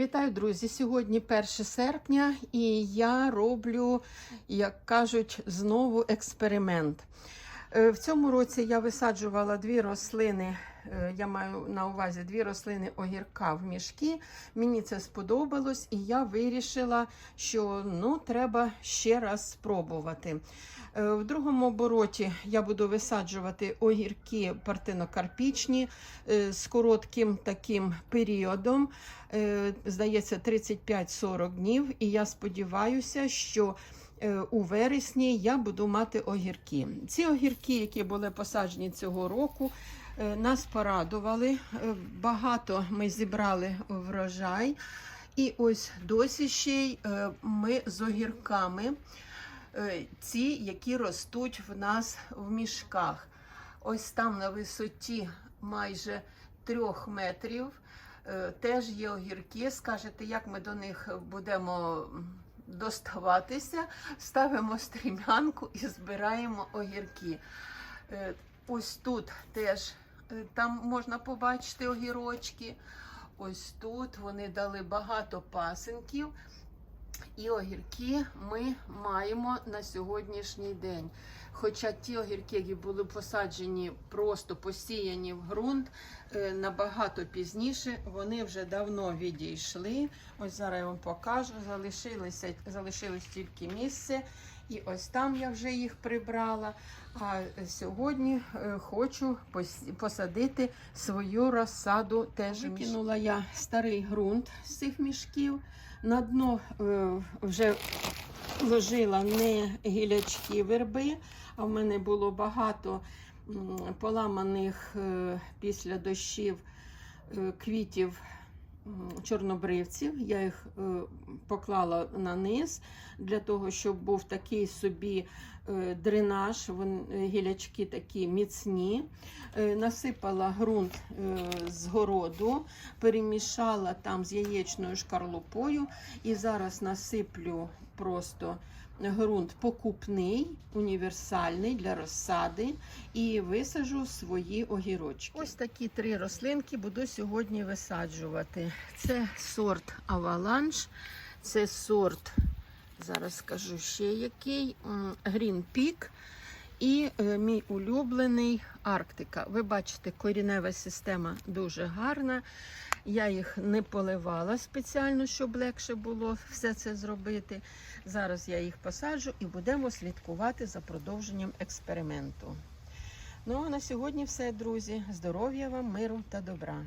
Вітаю, друзі! Сьогодні 1 серпня, і я роблю, як кажуть, знову експеримент. Е, В цьому році я висаджувала дві рослини. е, Я маю на увазі дві рослини огірка в мішки. Мені це сподобалось, і я вирішила, що ну, треба ще раз спробувати. Е, В другому обороті я буду висаджувати огірки партинокарпічні з коротким таким періодом. Здається, 35-40 днів. І я сподіваюся, що у вересні я буду мати огірки. Ці огірки, які були посаджені цього року, е, нас порадували. Е, Багато ми зібрали врожай. І ось досі ще й е, ми з огірками, е, ці, які ростуть в нас в мішках. Ось там на висоті майже трьох метрів. е, Теж є огірки. Скажете, як ми до них будемо доставатися? Ставимо стрімянку і збираємо огірки. Е, Ось тут теж е, там можна побачити огірочки. Ось тут вони дали багато пасенків. І огірки ми маємо на сьогоднішній день. Хоча ті огірки, які були посаджені, просто посіяні в ґрунт е, набагато пізніше, вони вже давно відійшли. Ось зараз я вам покажу. Залишилося, залишилось тільки місце. І ось там я вже їх прибрала. А сьогодні е, хочу посадити свою розсаду. Теж викинула я старий ґрунт з цих мішків. На дно е, вже ложила не гілячки верби, а в мене було багато поламаних е, після дощів е, квітів чорнобривців. Я їх е, поклала на низ для того, щоб був такий собі дренаж. Гілячки такі міцні. Насипала ґрунт з городу, перемішала там з яєчною шкарлупою і зараз насиплю просто ґрунт покупний, універсальний для розсади і висаджу свої огірочки. Ось такі три рослинки буду сьогодні висаджувати. Це сорт Аваланж, це сорт, зараз скажу ще який, Green Peak і е, мій улюблений Арктика. Ви бачите, корінева система дуже гарна. Я їх не поливала спеціально, щоб легше було все це зробити. Зараз я їх посаджу і будемо слідкувати за продовженням експерименту. Ну а на сьогодні все, друзі. Здоров'я вам, миру та добра.